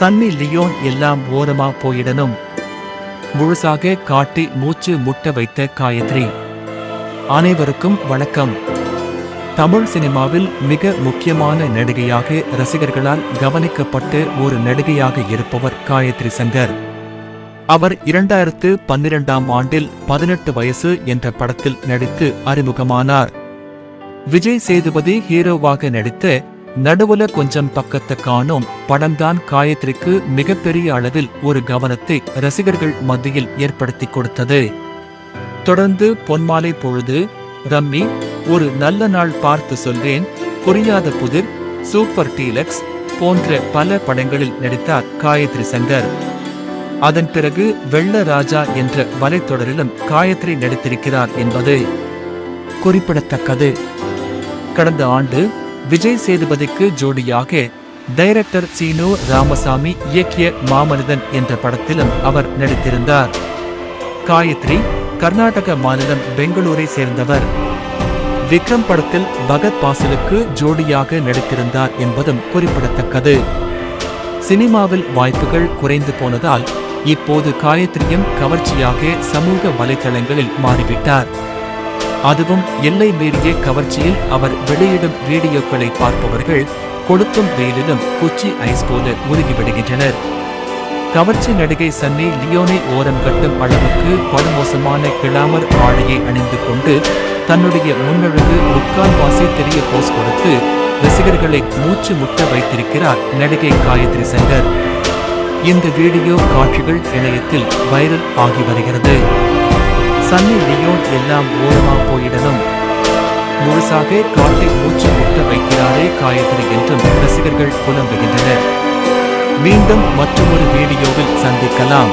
Sunny Leon எல்லாம் ஓரமா போயிடணும். முழுசாக காட்டி மூச்சு முட்ட வைத்த காயத்ரி. அனைவருக்கும் வணக்கம். தமிழ் சினிமாவில் மிக முக்கியமான நடிகையாக ரசிகர்களால் கவனிக்கப்பட்டு ஒரு நடிகையாக இருப்பவர் காயத்ரி சங்கர். அவர் இரண்டாயிரத்து பன்னிரெண்டாம் ஆண்டில் பதினெட்டு வயசு என்ற படத்தில் நடித்து அறிமுகமானார். விஜய் சேதுபதி ஹீரோவாக நடித்த நடுவுல கொஞ்சம் பக்கத்தை காணும். படம்தான் காயத்ரிக்கு மிகப்பெரிய அளவில் ஒரு கவனத்தை ரசிகர்கள் மத்தியில் ஏற்படுத்தி கொடுத்தது. தொடர்ந்து பொன்மாலை பொழுது ரம்மி ஒரு நல்ல நாள் பார்த்து சொல்றேன். புரியாத புதிர் சூப்பர் டீலக்ஸ் போன்ற பல படங்களில் நடித்தார் காயத்ரி சங்கர். அதன் பிறகு வெள்ள ராஜா என்ற வலைத்தொடரிலும் காயத்ரி நடித்திருக்கிறார் என்பது குறிப்பிடத்தக்கது. கடந்த ஆண்டு விஜய் சேதுபதிக்கு ஜோடியாக டைரக்டர் சீனு ராமசாமி இயக்கிய மாமனிதன் என்ற படத்திலும் அவர் நடித்திருந்தார். காயத்ரி கர்நாடக மாநிலம் பெங்களூரை சேர்ந்தவர். விக்ரம் படத்தில் பகத் பாசலுக்கு ஜோடியாக நடித்திருந்தார் என்பதும் குறிப்பிடத்தக்கது. சினிமாவில் வாய்ப்புகள் குறைந்து போனதால் இப்போது காயத்ரியும் கவர்ச்சியாக சமூக வலைதளங்களில் மாறிவிட்டார். அதுவும் எல்லை மீறிய கவர்ச்சியில் அவர் வெளியிடும் வீடியோக்களை பார்ப்பவர்கள் கொளுத்தும் வெயிலிலும் குச்சி ஐஸ் போல உருகிவிடுகின்றனர். கவர்ச்சி நடிகை சன்னி லியோனை ஓரம் கட்டும் அளவுக்கு படுமோசமான கிளாமர் ஆடையை அணிந்து கொண்டு தன்னுடைய முன்னழகு முக்கால்வாசி தெரிய போஸ் கொடுத்து ரசிகர்களை மூச்சு முட்ட வைத்திருக்கிறார் நடிகை காயத்ரி சங்கர். இந்த வீடியோ காட்சிகள் இணையத்தில் வைரல் ஆகி வருகிறது. சன்னி லியோன் எல்லாம் ஓரமா போயிடணும். முழுசாக காட்டை மூச்சு முட்ட வைக்கிறாரே காயத்ரி என்றும் ரசிகர்கள் புலம்புகின்றனர். மீண்டும் மற்றொரு வீடியோவில் சந்திக்கலாம்.